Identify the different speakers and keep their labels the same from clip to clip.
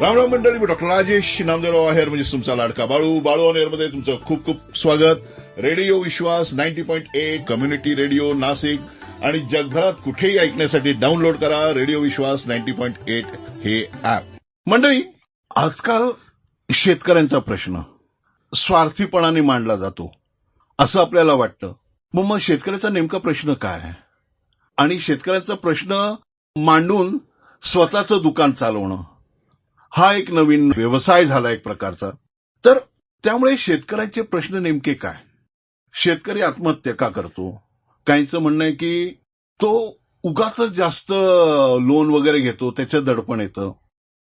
Speaker 1: रामराम मंडळी मी डॉक्टर राजेश नामदेवराव आहेर म्हणजे तुमचा लाडका बाळू. बाळू ऑन एअरमध्ये तुमचं खूप खूप स्वागत. Radio Vishwas ninety point eight community radio Nashik. आणि जगभरात कुठेही ऐकण्यासाठी डाउनलोड करा radio Vishwas ninety point eight हे ऍप मंडळी आजकाल शेतकऱ्यांचा प्रश्न. स्वार्थीपणाने मांडला जातो. असं आपल्याला वाटतं. मग मग शेतकऱ्याचा नेमका प्रश्न काय आहे? आणि शेतकऱ्यांचा प्रश्न मांडून स्वतःचं दुकान चालवणं. हा एक नवीन व्यवसाय झाला एक प्रकारचा. तर त्यामुळे शेतकऱ्यांचे प्रश्न नेमके काय? शेतकरी आत्महत्या का करतो? काहींचं म्हणणं आहे की तो उगाच जास्त लोन वगैरे घेतो त्याचं दडपण येतं.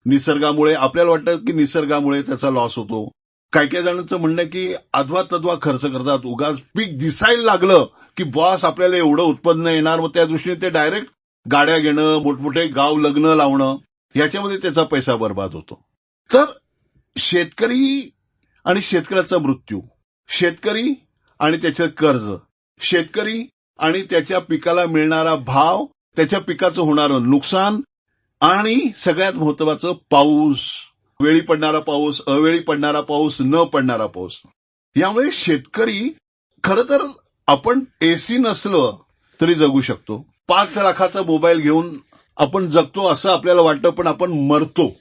Speaker 1: निसर्गामुळे आपल्याला वाटतं की निसर्गामुळे त्याचा लॉस होतो. काही काही जणांचं म्हणणं आहे की अधवा तद्वा खर्च करतात. उगाच पीक दिसायला लागलं की बॉस आपल्याला एवढं उत्पन्न येणार मग त्या दृष्टीने ते डायरेक्ट गाड्या घेणं मोठमोठे गाव लग्न लावणं. याच्यामध्ये त्याचा पैसा बर्बाद होतो. तर शेतकरी आणि शेतकऱ्याचा मृत्यू शेतकरी आणि त्याचं कर्ज शेतकरी आणि त्याच्या पिकाला मिळणारा भाव त्याच्या पिकाचं होणारं नुकसान आणि सगळ्यात महत्वाचं पाऊस वेळी पडणारा पाऊस अवेळी पडणारा पाऊस न पडणारा पाऊस. यामुळे शेतकरी खरं तर आपण एसी नसलं तरी जगू शकतो. पाच लाखाचा मोबाईल घेऊन आपण जगतो असं आपल्याला वाटतं पण आपण मरतो.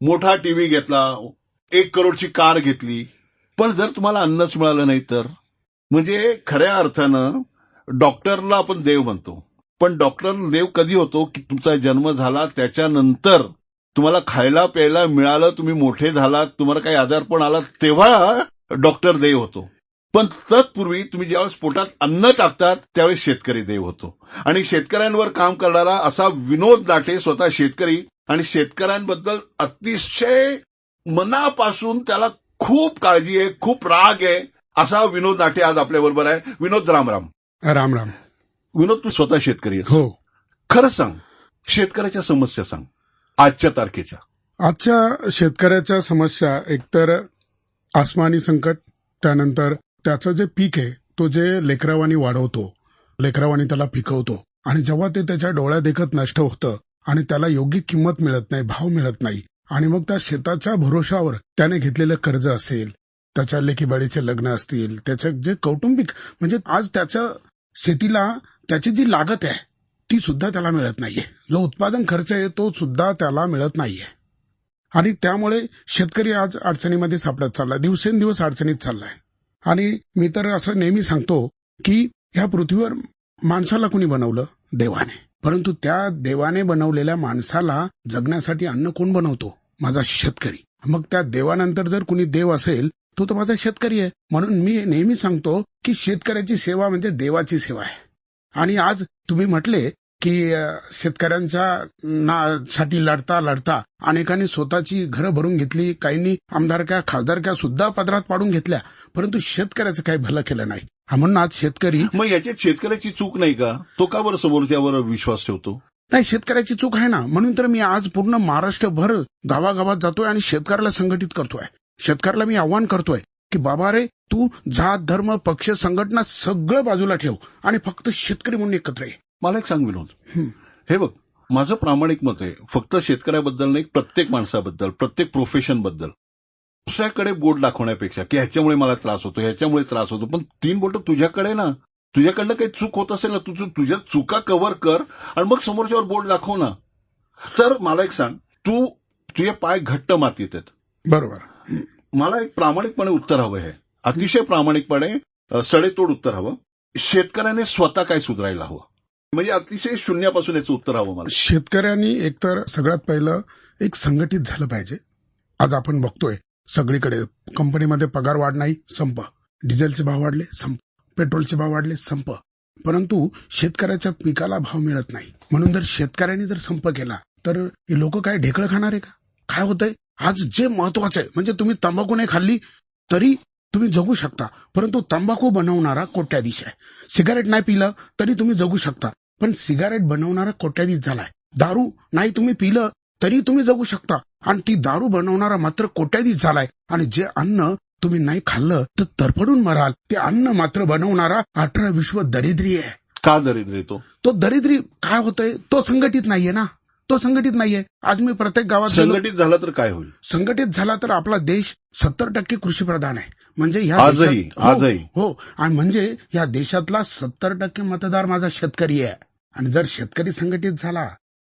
Speaker 1: मोठा टीव्ही घेतला एक करोडची कार घेतली. पण जर तुम्हाला अन्नच मिळालं नाही तर? म्हणजे खऱ्या अर्थानं डॉक्टरला आपण देव म्हणतो. पण डॉक्टर देव कधी होतो की तुमचा जन्म झाला त्याच्यानंतर तुम्हाला खायला प्यायला मिळालं तुम्ही मोठे झालात तुम्हाला काही आजारपण आला तेव्हा डॉक्टर देव होतो. पण तत्पूर्वी तुम्ही ज्यावेळेस पोटात अन्न टाकतात त्यावेळेस शेतकरी देव होतो. आणि शेतकऱ्यांवर काम करणारा असा विनोद लाटे स्वतः शेतकरी आणि शेतकऱ्यांबद्दल अतिशय मनापासून त्याला खूप काळजी आहे खूप राग आहे असा विनोद नाटे आज आपल्याबरोबर आहे. विनोद रामराम
Speaker 2: राम. राम
Speaker 1: विनोद तू स्वतः शेतकरी
Speaker 2: हो.
Speaker 1: खरं सांग शेतकऱ्याच्या समस्या सांग आजच्या तारखेच्या.
Speaker 2: आजच्या शेतकऱ्याच्या समस्या एकतर आसमानी संकट त्यानंतर त्याचं जे पीक आहे तो जे लेकरावानी वाढवतो लेकरावानी त्याला पिकवतो आणि जेव्हा ते त्याच्या डोळ्या देखत नष्ट होतं आणि त्याला योग्य किंमत मिळत नाही भाव मिळत नाही आणि मग त्या शेताच्या भरोशावर त्याने घेतलेलं कर्ज असेल त्याच्या लेखीबाळीचे लग्न असतील त्याचं जे कौटुंबिक म्हणजे आज त्याच्या शेतीला त्याची जी लागत आहे ती सुद्धा त्याला मिळत नाहीये. जो उत्पादन खर्च आहे तो सुद्धा त्याला मिळत नाहीये. आणि त्यामुळे शेतकरी आज अडचणीमध्ये सापडत चाललाय दिवसेंदिवस अडचणीत चाललाय आणि मी तर असं नेहमी सांगतो की ह्या पृथ्वीवर माणसाला कुणी बनवलं? देवाने. परंतु त्या देवाने बनवलेल्या माणसाला जगण्यासाठी अन्न कोण बनवतो? माझा शेतकरी. मग त्या देवानंतर जर कुणी देव असेल तो तर माझा शेतकरी आहे. म्हणून मी नेहमी सांगतो की शेतकऱ्याची सेवा म्हणजे देवाची सेवा आहे. आणि आज तुम्ही म्हटले की शेतकऱ्यांच्या ना साठी लढता लढता. अनेकांनी स्वतःची घरं भरून घेतली. काहींनी आमदारक्या खासदारक्या सुद्धा पदरात पाडून घेतल्या. परंतु शेतकऱ्याचं काही भलं केलं नाही. म्हणून आज शेतकरी
Speaker 1: मग याच्यात शेतकऱ्याची चूक नाही का? तो का बरं समोरच्यावर विश्वास ठेवतो?
Speaker 2: नाही शेतकऱ्याची चूक आहे ना. म्हणून तर मी आज पूर्ण महाराष्ट्रभर गावागावात जातोय आणि शेतकऱ्याला संघटित करतोय. शेतकऱ्याला मी आव्हान करतोय की बाबा रे तू जात धर्म पक्ष संघटना सगळं बाजूला ठेव आणि फक्त शेतकरी म्हणून एकत्र ये.
Speaker 1: मला एक सांग विनोद.
Speaker 2: हं.
Speaker 1: हे बघ माझं प्रामाणिक मत आहे फक्त शेतकऱ्याबद्दल नाही प्रत्येक माणसाबद्दल प्रत्येक प्रोफेशनबद्दल दुसऱ्याकडे बोट दाखवण्यापेक्षा की ह्याच्यामुळे मला त्रास होतो ह्याच्यामुळे त्रास होतो पण तीन बोट तुझ्याकडे ना तुझ्याकडनं काही चूक होत असेल ना तुझं तुझ्या चुका कव्हर कर आणि मग समोरच्यावर बोट दाखव ना. तर मला एक सांग तू तुझे पाय घट्ट मातीत आहेत.
Speaker 2: बरोबर.
Speaker 1: मला एक प्रामाणिकपणे उत्तर हवं आहे अतिशय प्रामाणिकपणे सडेतोड उत्तर हवं. शेतकऱ्याने स्वतः काय सुधारायला हवं? म्हणजे अतिशय शून्यापासून याचं उत्तर हवं मला.
Speaker 2: शेतकऱ्यांनी एकतर सगळ्यात पहिलं एक संघटित झालं पाहिजे. आज आपण बघतोय सगळीकडे कंपनीमध्ये पगार वाढ नाही संप. डिझेलचे भाव वाढले संप. पेट्रोलचे भाव वाढले संप. परंतु शेतकऱ्याच्या पिकाला भाव मिळत नाही. म्हणून जर शेतकऱ्यांनी जर संप केला तर हे लोक काय ढेकळं खाणार आहे का? काय होतंय? आज जे महत्वाचं आहे म्हणजे तुम्ही तंबाखू नाही खाल्ली तरी तुम्ही जगू शकता परंतु तंबाखू बनवणारा कोट्याधीश आहे. सिगारेट नाही पिलं तरी तुम्ही जगू शकता. पण सिगारेट बनवणारा कोट्याधीश झालाय. दारू नाही तुम्ही पिलं तरी तुम्ही जगू शकता. आणि ती दारू बनवणारा मात्र कोट्याधीश झालाय. आणि जे अन्न तुम्ही नाही खाल्लं तर तरफडून मराल. ते अन्न मात्र बनवणारा अठरा विश्व दरिद्री आहे.
Speaker 1: का दरिद्र येतो
Speaker 2: तो दरिद्री काय होतंय? तो संघटित नाहीये ना. तो संघटित नाहीये. आज मी प्रत्येक गावात
Speaker 1: संघटित झाला तर काय होईल?
Speaker 2: संघटित झाला तर आपला देश सत्तर टक्के कृषी प्रधान आहे. म्हणजे ह्या
Speaker 1: आजही,
Speaker 2: हो,
Speaker 1: आजही.
Speaker 2: हो. आणि म्हणजे या देशातला सत्तर टक्के मतदार माझा शेतकरी आहे. आणि जर शेतकरी संघटित झाला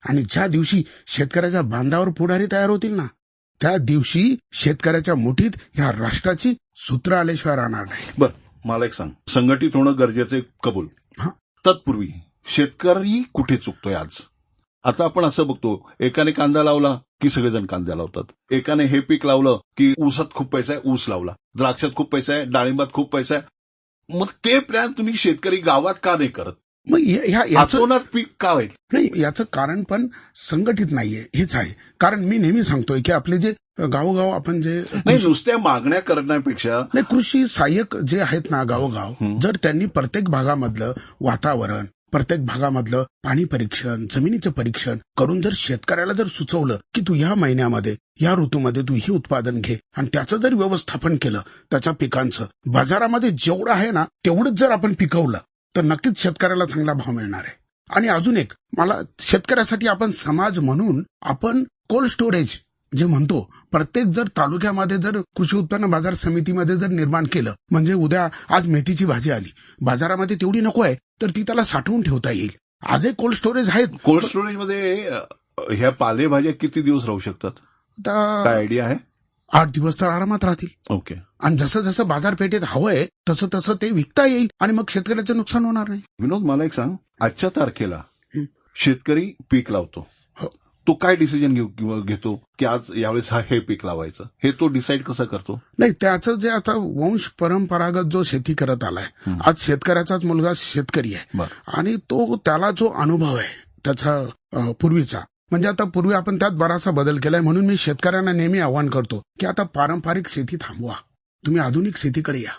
Speaker 2: आणि ज्या दिवशी शेतकऱ्याच्या बांधावर पुढारी तयार होतील ना त्या दिवशी शेतकऱ्याच्या मुठीत ह्या राष्ट्राची सूत्र आल्याशिवाय राहणार नाही.
Speaker 1: बर मला एक सांग. संघटित होणं गरजेचं कबूल.
Speaker 2: हा.
Speaker 1: तत्पूर्वी शेतकरी कुठे चुकतोय आज? आता आपण असं बघतो एकाने कांदा लावला की सगळेजण कांदा लावतात. एकाने हे पीक लावलं की ऊसात खूप पैसा आहे ऊस लावला. द्राक्षात खूप पैसा आहे डाळिंबात खूप पैसा आहे. मग ते प्लॅन तुम्ही शेतकरी गावात का नाही करत?
Speaker 2: मग याचं
Speaker 1: पीक का होईल?
Speaker 2: नाही याचं कारण पण संघटित नाहीये हेच आहे. कारण मी नेहमी सांगतोय की आपले जे गावोगाव आपण जे
Speaker 1: नाही नुसत्या मागण्या करण्यापेक्षा
Speaker 2: नाही कृषी सहाय्यक जे आहेत ना गावोगाव. जर त्यांनी प्रत्येक भागामधलं वातावरण प्रत्येक भागामधलं पाणी परीक्षण जमिनीचं परीक्षण करून जर शेतकऱ्याला जर सुचवलं की तू या महिन्यामध्ये या ऋतूमध्ये तू हे उत्पादन घे आणि त्याचं जर व्यवस्थापन केलं त्याच्या पिकांचं बाजारामध्ये जेवढं आहे ना तेवढंच जर आपण पिकवलं तर नक्कीच शेतकऱ्याला चांगला भाव मिळणार आहे. आणि अजून एक मला शेतकऱ्यासाठी आपण समाज म्हणून आपण कोल्ड स्टोरेज जे म्हणतो प्रत्येक जर तालुक्यामध्ये जर कृषी उत्पन्न बाजार समितीमध्ये जर निर्माण केलं म्हणजे उद्या आज मेथीची भाजी आली बाजारामध्ये तेवढी नको आहे तर ती त्याला साठवून ठेवता येईल. आजही कोल्ड स्टोरेज आहेत.
Speaker 1: कोल्ड स्टोरेजमध्ये अ, ह्या पालेभाज्या किती दिवस राहू शकतात? काय आयडिया आहे?
Speaker 2: आठ दिवस तर आरामात राहतील.
Speaker 1: ओके
Speaker 2: आणि जसं जसं बाजारपेठेत हवंय तसं तसं ते विकता येईल आणि मग शेतकऱ्याचं नुकसान होणार नाही.
Speaker 1: विनोद मला एक सांग. आजच्या तारखेला. शेतकरी पीक लावतो. तो काय डिसिजन घेतो की आज यावेळेस हा हे पीक लावायचं? हे तो डिसाईड कसं करतो?
Speaker 2: नाही त्याचं जे आता वंश परंपरागत जो शेती करत आलाय. आज शेतकऱ्याचाच मुलगा शेतकरी आहे. आणि तो त्याला जो अनुभव आहे त्याचा पूर्वीचा म्हणजे आता पूर्वी आपण त्यात बराचसा बदल केलाय म्हणून मी शेतकऱ्यांना नेहमी आवाहन करतो की आता पारंपरिक शेती थांबवा. तुम्ही आधुनिक शेतीकडे या.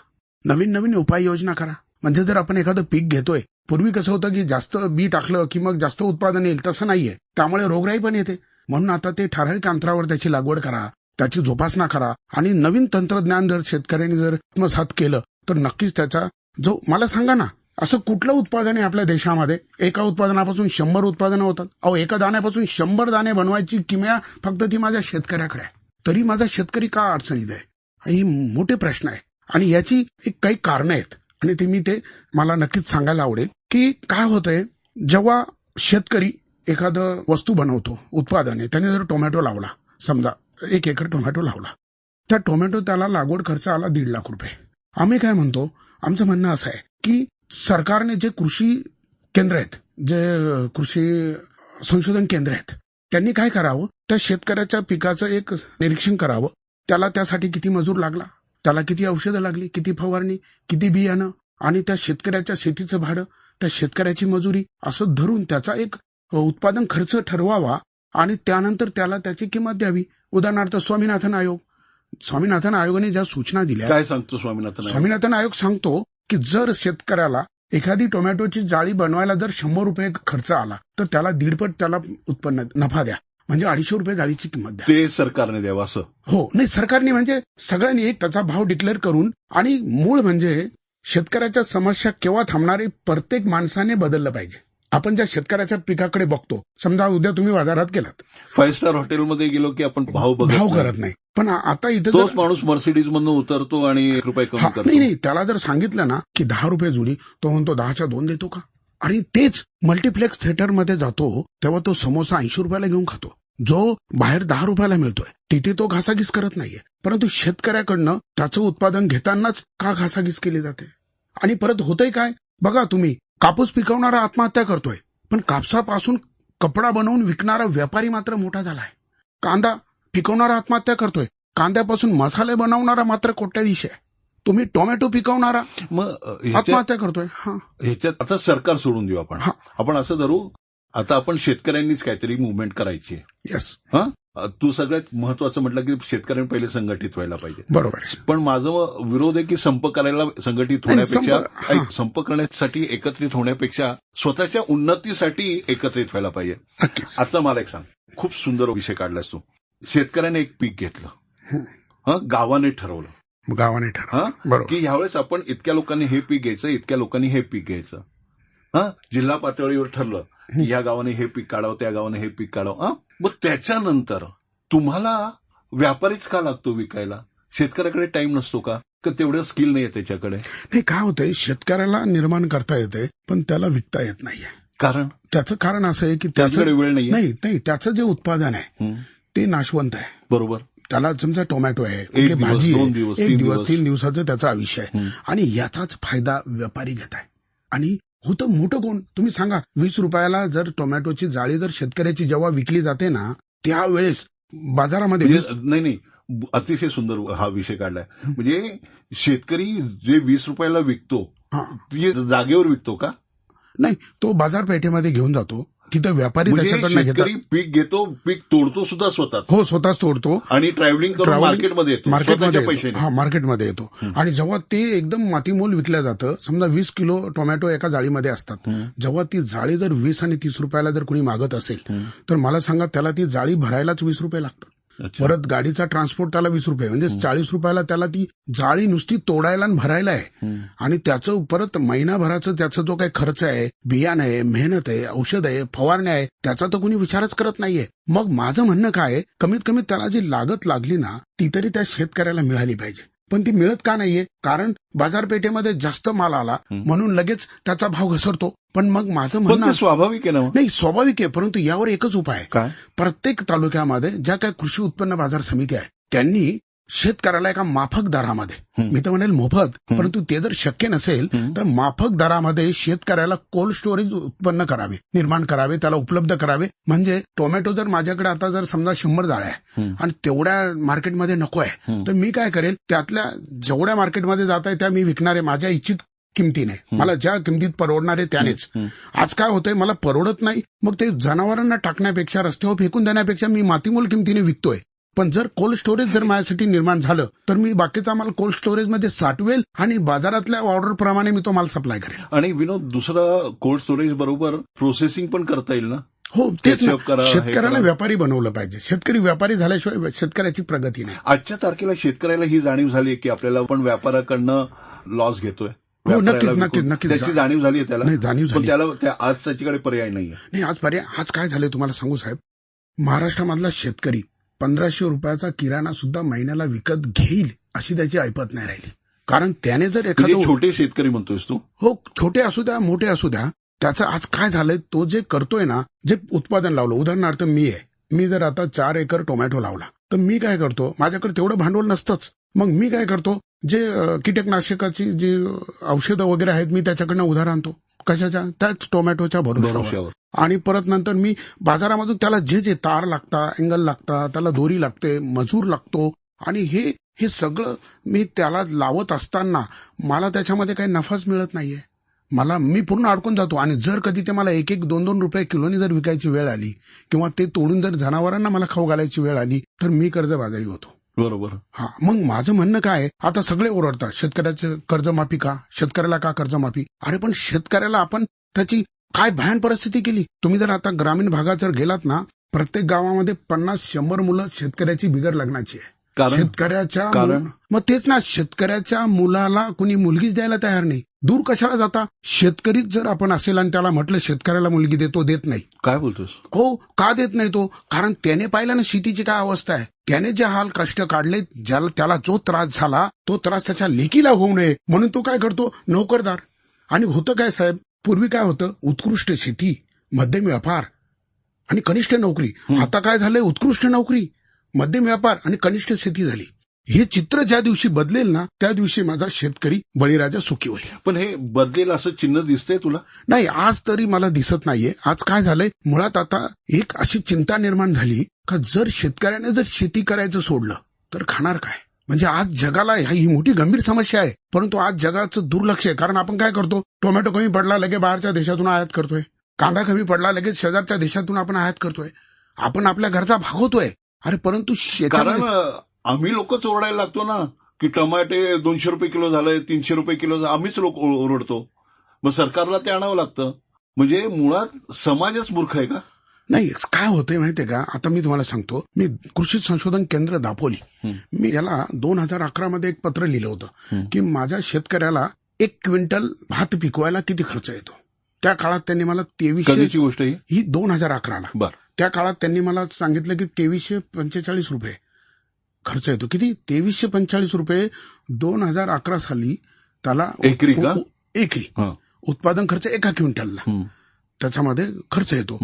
Speaker 2: नवीन नवीन उपाययोजना करा. म्हणजे जर आपण एखादं पीक घेतोय पूर्वी कसं होतं की जास्त बी टाकलं की मग जास्त उत्पादन येईल तसं नाहीये. त्यामुळे रोगराई पण येते. म्हणून आता ते ठराविक अंतरावर त्याची लागवड करा त्याची जोपासना करा आणि नवीन तंत्रज्ञान जर शेतकऱ्यांनी जर आत्मसात केलं तर नक्कीच त्याचा जो मला सांगा ना असं कुठलं उत्पादन आहे आपल्या देशामध्ये? एका उत्पादनापासून शंभर उत्पादनं होतात. अहो एका दाण्यापासून शंभर दाणे बनवायची किमया फक्त ती माझ्या शेतकऱ्याकडे आहे. तरी माझा शेतकरी का अडचणीत आहे? ही मोठे प्रश्न आहे. आणि याची एक काही कारणं आहेत. आणि ते मी ते मला नक्कीच सांगायला आवडेल की काय होतंय जेव्हा शेतकरी एखादं वस्तू बनवतो उत्पादन आहे त्याने जर टोमॅटो लावला समजा एक एकर टोमॅटो लावला त्या टोमॅटो त्याला लागवड खर्च आला दीड लाख रुपये. आम्ही काय म्हणतो आमचं म्हणणं असं आहे की सरकारने जे कृषी केंद्र आहेत जे कृषी संशोधन केंद्र आहेत त्यांनी काय करावं त्या शेतकऱ्याच्या पिकाचं एक निरीक्षण करावं त्याला त्यासाठी किती मजूर लागला त्याला किती औषधं लागली किती फवारणी किती बियाणं आणि त्या शेतकऱ्याच्या शेतीचं भाडं त्या शेतकऱ्याची मजुरी असं धरून त्याचा एक उत्पादन खर्च ठरवावा आणि त्यानंतर त्याला त्याची किंमत द्यावी. उदाहरणार्थ स्वामीनाथन आयोग. स्वामीनाथन आयोगाने ज्या सूचना दिल्या
Speaker 1: काय सांगतो स्वामीनाथन?
Speaker 2: स्वामीनाथन आयोग सांगतो की जर शेतकऱ्याला एखादी टोमॅटोची जाळी बनवायला जर शंभर रुपये खर्च आला तर त्याला दीडपट त्याला उत्पन्न नफा द्या. म्हणजे अडीचशे रुपये जाळीची किंमत द्या.
Speaker 1: ते सरकारने द्यावं असं.
Speaker 2: हो. नाही सरकारने म्हणजे सगळ्यांनी एक त्याचा भाव डिक्लेअर करून आणि मूळ म्हणजे शेतकऱ्याच्या समस्या केव्हा थांबणारे प्रत्येक माणसाने बदललं पाहिजे. आपण ज्या शेतकऱ्याच्या पिकाकडे बघतो समजा उद्या तुम्ही बाजारात गेलात.
Speaker 1: फाईव्ह स्टार हॉटेलमध्ये गेलो की आपण भाव
Speaker 2: भाव. करत नाही. पण आता इथं
Speaker 1: तोच माणूस मर्सिडीज मधून उतरतो आणि एक रुपये
Speaker 2: नाही नाही त्याला जर सांगितलं ना की दहा रुपये जुडी तो म्हणतो दहाच्या दोन देतो का? आणि तेच मल्टिप्लेक्स थिएटरमध्ये जातो तेव्हा तो समोसा ऐंशी रुपयाला घेऊन खातो. जो बाहेर दहा रुपयाला मिळतोय. तिथे तो घासाघीस करत नाहीये. परंतु शेतकऱ्याकडनं त्याचं उत्पादन घेतानाच का घासाघीस केली जाते? आणि परत होतंय काय? बघा तुम्ही कापूस पिकवणारा आत्महत्या करतोय. पण कापसापासून कपडा बनवून विकणारा व्यापारी मात्र मोठा झालाय. कांदा पिकवणारा आत्महत्या करतोय. कांद्यापासून मसाले बनवणारा मात्र कोट्याधीश आहे. तुम्ही टोमॅटो पिकवणारा.
Speaker 1: मग
Speaker 2: आत्महत्या करतोय. हा.
Speaker 1: ह्याच्यात आता सरकार सोडून देऊ आपण. आपण असं धरू आता आपण शेतकऱ्यांनीच काहीतरी मुवमेंट करायची आहे.
Speaker 2: येस
Speaker 1: हा? तू सगळ्यात महत्वाचं म्हटलं की शेतकऱ्यांनी पहिले संघटित व्हायला पाहिजे.
Speaker 2: बरोबर.
Speaker 1: पण माझं विरोध आहे की संप करायला संघटित होण्यापेक्षा
Speaker 2: संप-
Speaker 1: करण्यासाठी एकत्रित होण्यापेक्षा स्वतःच्या उन्नतीसाठी एकत्रित व्हायला पाहिजे. आता मला एक सांग. खूप सुंदर विषय काढलास तू. शेतकऱ्याने एक पीक घेतलं. गावाने ठरवलं.
Speaker 2: गावाने ठरव
Speaker 1: हा?
Speaker 2: बरोबर.
Speaker 1: की ह्यावेळेस आपण इतक्या लोकांनी हे पीक घ्यायचं इतक्या लोकांनी हे पीक घ्यायचं. हा? जिल्हा पातळीवर ठरलं की या गावाने हे पीक काढावं त्या गावाने हे पीक काढावं. हा? मग त्याच्यानंतर तुम्हाला व्यापारीच का लागतो विकायला? शेतकऱ्याकडे टाइम नसतो का? तेवढं स्किल नाहीये त्याच्याकडे?
Speaker 2: नाही काय होतंय शेतकऱ्याला निर्माण करता येते पण त्याला विकता येत नाहीये.
Speaker 1: कारण?
Speaker 2: त्याचं कारण असं आहे की
Speaker 1: त्याच्याकडे
Speaker 2: त्याचं
Speaker 1: वेळ
Speaker 2: नाही नाही त्याचं जे उत्पादन आहे ते नाशवंत आहे.
Speaker 1: बरोबर.
Speaker 2: त्याला समजा टोमॅटो आहे भाजी आहे एक दिवस. तीन दिवसाचं त्याचा आयुष्य आहे. आणि याचाच फायदा व्यापारी घेत आहे. आणि होतं मोठं कोण? तुम्ही सांगा वीस रुपयाला जर टोमॅटोची जाळी जर शेतकऱ्याची जेव्हा विकली जाते ना त्यावेळेस बाजारामध्ये
Speaker 1: म्हणजे नाही नाही अतिशय सुंदर हा विषय काढलाय. म्हणजे शेतकरी जे वीस रुपयाला विकतो ते जागेवर विकतो का?
Speaker 2: नाही तो बाजारपेठेमध्ये घेऊन जातो. तिथं व्यापारी
Speaker 1: म्हणजे
Speaker 2: त्याच्याकडनं
Speaker 1: शेतकरी
Speaker 2: घेतात
Speaker 1: पीक घेतो पीक तोडतो सुद्धा स्वतः
Speaker 2: हो स्वतःच तोडतो
Speaker 1: आणि ट्रॅव्हलिंग करून
Speaker 2: Travelling-
Speaker 1: मार्केटमध्ये येतो
Speaker 2: मार्केटमध्ये
Speaker 1: स्वतःच्या
Speaker 2: येतो.
Speaker 1: पैशाने
Speaker 2: हा मार्केटमध्ये येतो आणि जेव्हा ते एकदम मातीमोल विकलं जातं समजा वीस किलो टोमॅटो एका जाळीमध्ये असतात. जेव्हा ती जाळी जर वीस आणि तीस रुपयाला जर कुणी मागत असेल. तर मला सांगा त्याला ती जाळी भरायलाच वीस रुपये लागतात. परत गाडीचा ट्रान्सपोर्ट त्याला वीस रुपये म्हणजे चाळीस रुपयाला त्याला ती जाळी नुसती तोडायला आणि भरायला आहे. आणि त्याचं परत महिनाभराचं त्याचा जो काही खर्च आहे बियाणं आहे मेहनत आहे औषध आहे फवारण्या आहे त्याचा तर कुणी विचारच करत नाहीये. मग माझं म्हणणं काय आहे, कमीत कमी त्याला जी लागत लागली ना ती तरी त्या शेतकऱ्याला मिळाली पाहिजे. पण ती मिळत का नाहीये कारण बाजारपेठेमध्ये जास्त माल आला. म्हणून लगेच त्याचा भाव घसरतो पण मग माझं म्हणणं
Speaker 1: स्वाभाविक आहे ना.
Speaker 2: नाही स्वाभाविक आहे परंतु यावर एकच उपाय आहे
Speaker 1: काय
Speaker 2: प्रत्येक तालुक्यामध्ये ज्या काही कृषी उत्पन्न बाजार समिती आहे त्यांनी शेतकऱ्याला एका माफक दरामध्ये. मी तर म्हणेल मोफत. परंतु ते जर शक्य नसेल. तर माफक दरामध्ये शेतकऱ्याला कोल्ड स्टोरेज उत्पन्न करावे निर्माण करावे त्याला उपलब्ध करावे म्हणजे टोमॅटो जर माझ्याकडे आता जर समजा शंभर जाळ्या आहे. आणि तेवढ्या मार्केटमध्ये नको आहे. तर मी काय करेल त्यातल्या जेवढ्या मार्केटमध्ये जात आहे त्या मी विकणार माझ्या इच्छित किमतीने मला ज्या किमतीत परवडणार त्यानेच. आज काय होतंय मला परवडत नाही मग ते जनावरांना टाकण्यापेक्षा रस्त्यावर फेकून देण्यापेक्षा मी मातीमोल किमतीने विकतोय पण जर कोल्ड स्टोरेज जर माझ्यासाठी निर्माण झालं तर मी बाकीचा माल कोल्ड स्टोरेजमध्ये साठवेल आणि बाजारातल्या ऑर्डर प्रमाणे मी तो माल सप्लाय करेल.
Speaker 1: आणि विनोद दुसरं कोल्ड स्टोरेज बरोबर प्रोसेसिंग पण करता येईल ना?
Speaker 2: हो तेच शेतकऱ्याला. व्यापारी बनवलं पाहिजे. शेतकरी व्यापारी झाल्याशिवाय शेतकऱ्याची प्रगती नाही.
Speaker 1: आजच्या तारखेला शेतकऱ्याला ही जाणीव झाली की आपल्याला पण व्यापाराकडनं लॉस घेतोय.
Speaker 2: हो, नक्कीच, नक्कीच. नक्कीच.
Speaker 1: त्याची जाणीव झाली त्याला.
Speaker 2: नाही जाणीव झाली.
Speaker 1: त्याला त्या- आज त्याच्याकडे पर्याय
Speaker 2: नाही आज पर्याय आज काय झालंय तुम्हाला सांगू साहेब? महाराष्ट्रामधला शेतकरी पंधराशे रुपयाचा किराणा सुद्धा महिन्याला विकत घेईल अशी त्याची ऐपत नाही राहिली. कारण त्याने जर एखादं
Speaker 1: छोटे शेतकरी म्हणतोयस तू?
Speaker 2: हो छोटे असू द्या मोठे असू द्या त्याचं आज काय झालंय तो जे करतोय ना जे उत्पादन लावलं उदाहरणार्थ मी आहे. मी जर आता चार एकर टोमॅटो लावला तर मी काय करतो? माझ्याकडे तेवढं भांडवल नसतंच. मग मी काय करतो? जे कीटकनाशकाची जी औषधं वगैरे आहेत मी त्याच्याकडनं उधार आणतो. कशाच्या? त्याच टोमॅटोच्या भरोशावर.
Speaker 1: भरोश्यावर
Speaker 2: आणि परत नंतर मी बाजारामधून त्याला जे जे तार लागता अँगल लागता त्याला दोरी लागते मजूर लागतो. आणि हे हे सगळं मी त्याला लावत असताना मला त्याच्यामध्ये काही नफाच मिळत नाहीये. मला मी पूर्ण अडकून जातो. आणि जर कधी ते मला एक एक दोन दोन रुपये किलोनी जर विकायची वेळ आली किंवा ते तोडून जर जनावरांना मला खाऊ घालायची वेळ आली तर मी कर्जबाजारी होतो.
Speaker 1: बरोबर.
Speaker 2: हा. मग माझं म्हणणं काय आता सगळे ओरडतात. शेतकऱ्याचं कर्जमाफी का? शेतकऱ्याला का कर्जमाफी? अरे पण शेतकऱ्याला आपण त्याची काय भयान परिस्थिती केली? तुम्ही जर आता ग्रामीण भागात जर गेलात ना प्रत्येक गावामध्ये पन्नास शंभर मुलं शेतकऱ्याची बिगर लग्नाची आहे. शेतकऱ्याच्या
Speaker 1: कारण?
Speaker 2: मग तेच ना शेतकऱ्याच्या मुलाला कुणी मुलगीच द्यायला तयार नाही. दूर कशाला जाता? शेतकरीच जर आपण असेल आणि त्याला म्हटलं शेतकऱ्याला मुलगी देतो देत नाही.
Speaker 1: काय बोलतोस?
Speaker 2: हो का देत नाही तो? कारण त्याने पाहिलं ना शेतीची काय अवस्था आहे. त्याने जे हाल कष्ट काढले ज्याला त्याला जो त्रास झाला तो त्रास त्याच्या लेकीला होऊ नये. म्हणून तो काय करतो? नोकरदार. आणि होतं काय साहेब? पूर्वी काय होतं? उत्कृष्ट शेती मध्यम व्यापार आणि कनिष्ठ नोकरी. आता काय झालंय? उत्कृष्ट नोकरी मध्यम व्यापार आणि कनिष्ठ शेती झाली. हे चित्र ज्या दिवशी बदलेल ना त्या दिवशी माझा शेतकरी बळीराजा सुखी होईल.
Speaker 1: पण हे बदलेल असं चिन्ह दिसतंय तुला?
Speaker 2: नाही आज तरी मला दिसत नाहीये. आज काय झालंय? मुळात आता एक अशी चिंता निर्माण झाली का जर शेतकऱ्याने जर शेती करायचं सोडलं तर खाणार काय? म्हणजे आज जगाला ही मोठी गंभीर समस्या आहे. परंतु आज जगाचं दुर्लक्ष आहे. कारण आपण काय करतो? टोमॅटो कमी पडला लगेच बाहेरच्या देशातून आयात करतोय. कांदा कमी पडला लगेच शेजारच्या देशातून आपण आयात करतोय. आपण आपल्या घरचा भागवतोय. अरे परंतु
Speaker 1: कारण आम्ही लोकच ओरडायला लागतो ना की टमाटे दोनशे रुपये किलो झालंय तीनशे रुपये किलो झालं. आम्हीच लोक ओरडतो. मग सरकारला ते आणावं लागतं. म्हणजे मुळात समाजच मूर्ख आहे का?
Speaker 2: नाही काय होतंय माहितीये का? आता मी तुम्हाला सांगतो. मी कृषी संशोधन केंद्र दापोली. मी याला दोन हजार अकरा मध्ये एक पत्र लिहिलं होतं. की माझ्या शेतकऱ्याला एक क्विंटल भात पिकवायला किती खर्च येतो? त्या काळात त्यांनी मला तेवीसशे
Speaker 1: कधीची गोष्ट ही?
Speaker 2: दोन हजार अकराला त्या काळात त्यांनी मला सांगितलं की तेवीसशे पंचेचाळीस रुपये खर्च येतो. किती? तेवीसशे पंचेचाळीस रुपये दोन हजार अकरा साली त्याला
Speaker 1: एकरी
Speaker 2: एकरी. उत्पादन खर्च एका क्विंटलला. त्याच्यामध्ये खर्च येतो.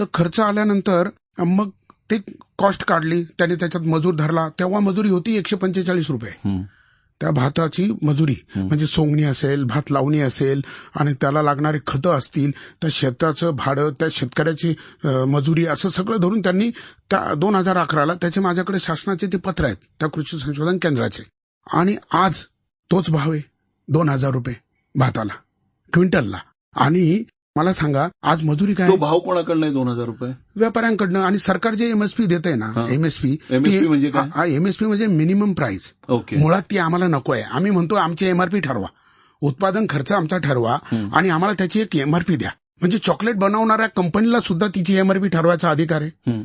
Speaker 2: तर खर्च आल्यानंतर मग ते कॉस्ट काढली त्याने त्याच्यात मजूर धरला तेव्हा मजुरी होती एकशे पंचेचाळीस रुपये. त्या भाताची मजुरी म्हणजे सोंगणी असेल भात लावणी असेल आणि त्याला लागणारी खतं असतील त्या शेताचं भाडं त्या शेतकऱ्याची मजुरी असं सगळं धरून त्यांनी त्या दोन हजार अकराला त्याचे माझ्याकडे शासनाचे ते पत्र आहेत त्या कृषी संशोधन केंद्राचे. आणि आज तोच भाव आहे दोन हजार रुपये भाताला क्विंटलला. आणि मला सांगा आज मजुरी काय?
Speaker 1: भाव कोणाकडनं आहे दोन हजार रुपये?
Speaker 2: व्यापाऱ्यांकडनं आणि सरकार जे एमएसपी देत आहे ना. एमएसपी
Speaker 1: म्हणजे काय?
Speaker 2: एमएसपी म्हणजे मिनिमम प्राइस
Speaker 1: ओके
Speaker 2: मुळात ती आम्हाला नको आहे आम्ही म्हणतो आमची एमआरपी ठरवा. उत्पादन खर्च आमचा ठरवा. आणि आम्हाला त्याची एक एमआरपी द्या. म्हणजे चॉकलेट बनवणाऱ्या कंपनीला सुद्धा तिची एमआरपी ठरवायचा अधिकार आहे.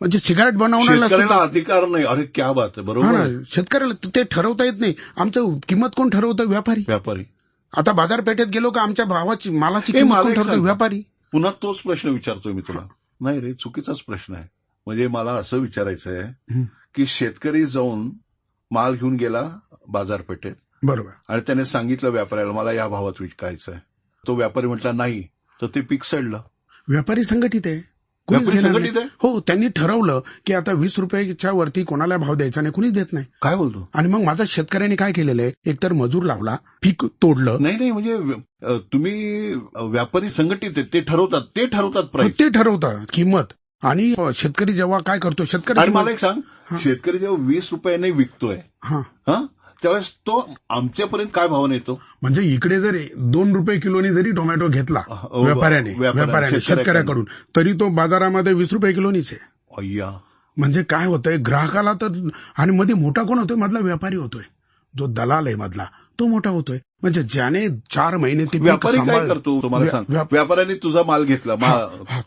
Speaker 2: म्हणजे सिगारेट सुद्धा
Speaker 1: अधिकार नाही. अरे क्या बात आहे. बरोबर.
Speaker 2: शेतकऱ्याला ते ठरवता येत नाही. आमचं किंमत कोण ठरवतं? व्यापारी.
Speaker 1: व्यापारी.
Speaker 2: आता बाजारपेठेत गेलो का आमच्या भावाची मालाची किंमत कोण. व्यापारी.
Speaker 1: पुन्हा तोच प्रश्न विचारतोय मी तुला. नाही रे चुकीचाच प्रश्न आहे. म्हणजे मला असं विचारायचं आहे. की शेतकरी जाऊन माल घेऊन गेला बाजारपेठेत.
Speaker 2: बरोबर.
Speaker 1: आणि त्याने सांगितलं व्यापाऱ्याला मला या भावात विकायचं आहे तो व्यापारी म्हटला नाही. तर ते पीक सडलं.
Speaker 2: व्यापारी संघटित आहे.
Speaker 1: संघटित. आहे?
Speaker 2: हो त्यांनी ठरवलं की आता वीस रुपयाच्या वरती कोणाला भाव द्यायचा नाही कोणीच देत नाही.
Speaker 1: काय बोलतो?
Speaker 2: आणि मग माझा शेतकऱ्यांनी काय केलेलं आहे? एकतर मजूर लावला पीक तोडलं.
Speaker 1: नाही नाही म्हणजे तुम्ही व्यापारी संघटित आहेत ते ठरवतात ते ठरवतात प्राइस
Speaker 2: ते ठरवतं किंमत. आणि शेतकरी जेव्हा काय करतो शेतकरी
Speaker 1: मला एक सांग.
Speaker 2: हा.
Speaker 1: शेतकरी जेव्हा वीस रुपयाने विकतोय
Speaker 2: हा.
Speaker 1: हा त्यावेळेस तो आमच्यापर्यंत काय भावाने येतो?
Speaker 2: म्हणजे इकडे जर दोन रुपये किलोनी जरी टोमॅटो घेतला व्यापाऱ्याने
Speaker 1: व्यापाऱ्याने,
Speaker 2: शेतकऱ्याकडून. तरी तो बाजारामध्ये वीस रुपये किलोनीच आहे.
Speaker 1: अय्या.
Speaker 2: म्हणजे काय होतंय ग्राहकाला तर आणि मध्ये मोठा कोण होतोय? मधला व्यापारी होतोय. जो दलाल आहे मधला तो मोठा होतोय. म्हणजे ज्याने चार महिने ते
Speaker 1: व्यापारी काय करतो तुम्हाला व्यापाऱ्याने तुझा माल घेतला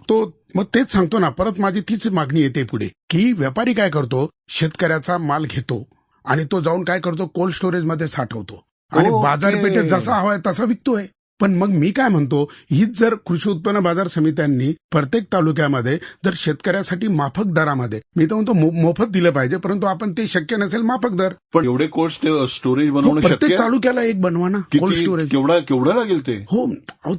Speaker 2: तो मग तेच सांगतो ना परत माझी तीच मागणी येते पुढे की व्यापारी काय करतो? शेतकऱ्याचा माल घेतो. आणि तो जाऊन काय करतो? कोल्ड स्टोरेजमध्ये साठवतो. आणि. बाजारपेठेत जसा हवाय तसा विकतोय. पण मग मी काय म्हणतो हीच जर कृषी उत्पन्न बाजार समित्यांनी प्रत्येक तालुक्यामध्ये जर शेतकऱ्यासाठी माफक दरामध्ये मी तर म्हणतो मोफत दिलं पाहिजे परंतु आपण ते शक्य नसेल माफक दर
Speaker 1: पण एवढे कोल्ड स्टे- स्टोरेज
Speaker 2: हो,
Speaker 1: बनवणं शक्य
Speaker 2: प्रत्येक? तालुक्याला एक बनवा ना कोल्ड स्टोरेज
Speaker 1: केवढा केवढं लागेल ते
Speaker 2: हो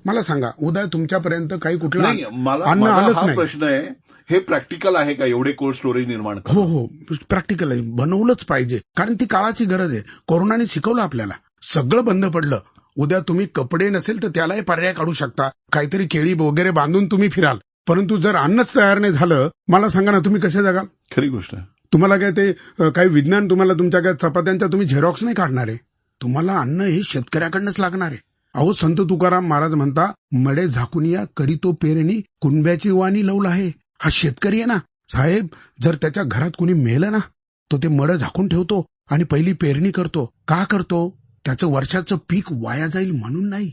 Speaker 2: मला सांगा उद्या तुमच्यापर्यंत काही कुठलं अन्न आलंच
Speaker 1: हा
Speaker 2: नाही
Speaker 1: प्रश्न आहे हे प्रॅक्टिकल आहे का एवढे कोल्ड स्टोरेज निर्माण?
Speaker 2: हो हो प्रॅक्टिकल आहे बनवलंच पाहिजे कारण ती काळाची गरज आहे कोरोनाने शिकवलं आपल्याला सगळं बंद पडलं उद्या तुम्ही कपडे नसेल तर त्यालाही पर्याय काढू शकता. काहीतरी केळी वगैरे बांधून तुम्ही फिराल. परंतु जर अन्नच तयार नाही झालं मला सांगा ना तुम्ही कसे जगाल?
Speaker 1: खरी गोष्ट
Speaker 2: तुम्हाला काय ते काही विज्ञान तुम्हाला तुमच्या काय चपात्यांच्या तुम्ही झेरॉक्स नाही काढणार? आहे तुम्हाला अन्न हे शेतकऱ्याकडनंच लागणार आहे. अहो संत तुकाराम महाराज म्हणता मडे झाकून या करीतो पेरणी कुंब्याची वाणी लवला आहे. हा शेतकरी आहे ना. साहेब जर त्याच्या घरात कुणी मेलं ना तो ते मड झाकून ठेवतो आणि पहिली पेरणी करतो. का करतो? त्याचं वर्षाचं पीक वाया जाईल म्हणून नाही.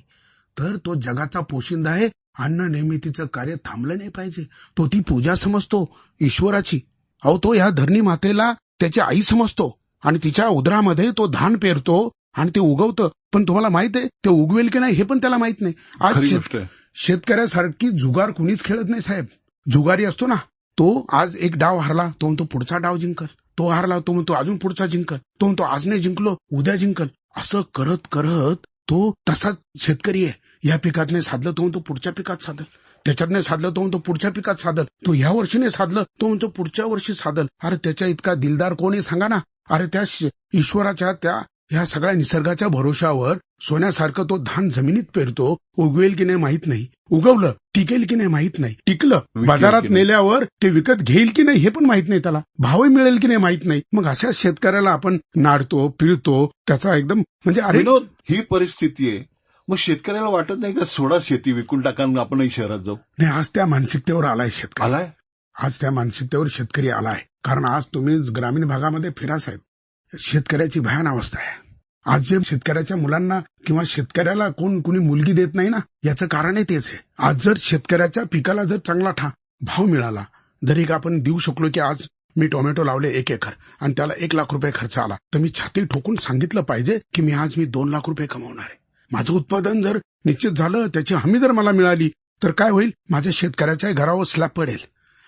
Speaker 2: तर तो जगाचा पोशिंदा आहे. अन्न निर्मितीचं कार्य थांबलं नाही पाहिजे. तो ती पूजा समजतो ईश्वराची. अहो तो ह्या धरणी मातेला त्याची आई समजतो आणि तिच्या उदरामध्ये तो धान पेरतो आणि ते उगवतं. पण तुम्हाला माहीत आहे ते उगवेल की नाही हे पण त्याला माहीत नाही. आज शेतकऱ्यासारखी जुगार कुणीच खेळत नाही साहेब. जुगारी असतो ना. तो आज एक डाव हारला तो म्हणतो पुढचा डाव जिंकल. तो हारला तो म्हणतो अजून पुढचा जिंकल. तो म्हणतो आज नाही जिंकलो उद्या जिंकल. असं करत करत तो तसाच शेतकरी आहे. या पिकात नाही साधलं तो पुढच्या पिकात साधल. त्याच्यात नाही साधलं तो पुढच्या पिकात साधल. तो ह्या वर्षी नाही साधलं तो म्हणतो पुढच्या वर्षी साधल. अरे त्याच्या इतका दिलदार कोणी सांगा ना. अरे त्या ईश्वराच्या त्या ह्या सगळ्या निसर्गाच्या भरोशावर सोन्यासारखं तो धान जमिनीत पेरतो. उगवेल की नाही माहीत नाही. उगवलं. टिकेल की नाही माहीत नाही. टिकलं. बाजारात. नेल्यावर ते विकत घेईल की नाही हे पण माहीत नाही त्याला. भावही मिळेल की नाही माहीत नाही. मग अशा शेतकऱ्याला आपण नाडतो पिळतो त्याचा एकदम म्हणजे अरे
Speaker 1: ही परिस्थिती आहे. मग शेतकऱ्याला वाटत नाही का सोडा शेती विकून टाका आणि आपणही शहरात जाऊ?
Speaker 2: नाही आज त्या मानसिकतेवर आलाय शेतकरी.
Speaker 1: आलाय?
Speaker 2: आज त्या मानसिकतेवर शेतकरी आलाय. कारण आज तुम्ही ग्रामीण भागामध्ये फिरा साहेब. शेतकऱ्याची भयान अवस्था आहे. आज जे शेतकऱ्याच्या मुलांना किंवा शेतकऱ्याला कोण कुणी मुलगी देत नाही ना याचं कारणही तेच आहे. आज जर शेतकऱ्याच्या पिकाला जर चांगला ठा भाव मिळाला जर एक आपण देऊ शकलो की आज मी टोमॅटो लावले एक एकर आणि त्याला एक लाख रुपये खर्च आला तर मी छाती ठोकून सांगितलं पाहिजे की मी आज मी दोन लाख रुपये कमवणार आहे. माझं उत्पादन जर निश्चित झालं त्याची हमी जर मला मिळाली तर काय होईल? माझ्या शेतकऱ्याच्या घरावर स्लॅब पडेल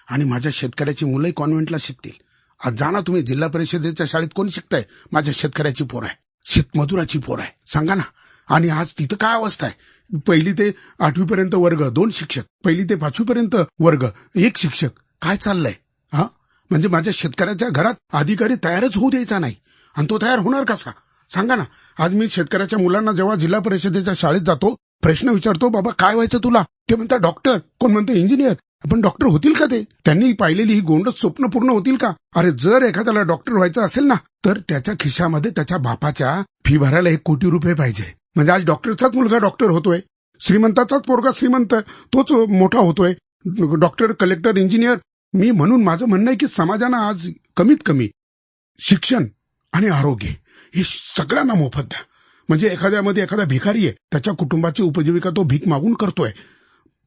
Speaker 2: आणि माझ्या शेतकऱ्याची मुलंही कॉन्व्हेंटला शिकतील. आज जाणा तुम्ही जिल्हा परिषदेच्या शाळेत कोण शिकताय? माझ्या शेतकऱ्याची पोर आहे शेतमजुराची पोर आहे. सांगा ना. आणि आज तिथं काय अवस्था आहे? पहिली ते आठवीपर्यंत वर्ग दोन शिक्षक. पहिली ते पाचवीपर्यंत वर्ग एक शिक्षक. काय चाललंय? हा? म्हणजे माझ्या शेतकऱ्याच्या घरात अधिकारी तयारच होऊ द्यायचा नाही. आणि तो तयार होणार कसा? सांगा ना. आज मी शेतकऱ्याच्या मुलांना जेव्हा जिल्हा परिषदेच्या शाळेत जातो प्रश्न विचारतो बाबा काय व्हायचं तुला? ते म्हणतात डॉक्टर. कोण म्हणतं इंजिनियर. पण डॉक्टर होतील का ते? त्यांनी पाहिलेली ही गोंडच स्वप्न पूर्ण होतील का? अरे जर एखाद्याला डॉक्टर व्हायचं असेल ना तर त्याच्या खिशामध्ये त्याच्या बापाच्या फी भरायला एक कोटी रुपये पाहिजे. म्हणजे आज डॉक्टरचाच मुलगा डॉक्टर होतोय. श्रीमंताचाच पोरगा श्रीमंत तोच मोठा होतोय. Doctor collector engineer. मी म्हणून माझं म्हणणं आहे की समाजानं आज कमीत कमी शिक्षण आणि आरोग्य हे सगळ्यांना मोफत द्या. म्हणजे एखाद्यामध्ये एखादा भिकारी आहे त्याच्या कुटुंबाची उपजीविका तो भीक मागून करतोय.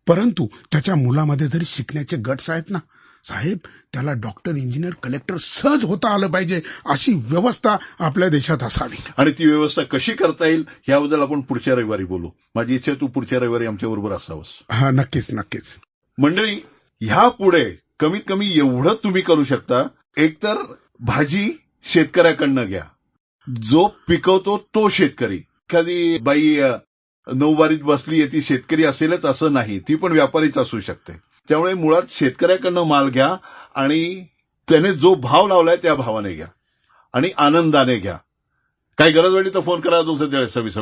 Speaker 2: परंतु त्याच्या मुलामध्ये जरी शिकण्याचे गट्स आहेत ना साहेब त्याला डॉक्टर इंजिनियर कलेक्टर सहज होता आलं पाहिजे अशी व्यवस्था आपल्या देशात असावी.
Speaker 1: आणि ती व्यवस्था कशी करता येईल याबद्दल आपण पुढच्या रविवारी बोलू. माझी इच्छा तू पुढच्या रविवारी आमच्याबरोबर असावंस.
Speaker 2: हा नक्कीच नक्कीच.
Speaker 1: मंडळी ह्या पुढे कमीत कमी एवढं तुम्ही करू शकता. एकतर भाजी शेतकऱ्याकडनं घ्या. जो पिकवतो तो शेतकरी. एखादी बाई नऊवारीत बसली आहे ती शेतकरी असेलच असं नाही. ती पण व्यापारीच असू शकते. त्यामुळे मुळात शेतकऱ्याकडनं माल घ्या आणि त्याने जो भाव लावलाय त्या भावाने घ्या आणि आनंदाने घ्या. काही गरज वाटली तर फोन करा दुसऱ्या सव्वीस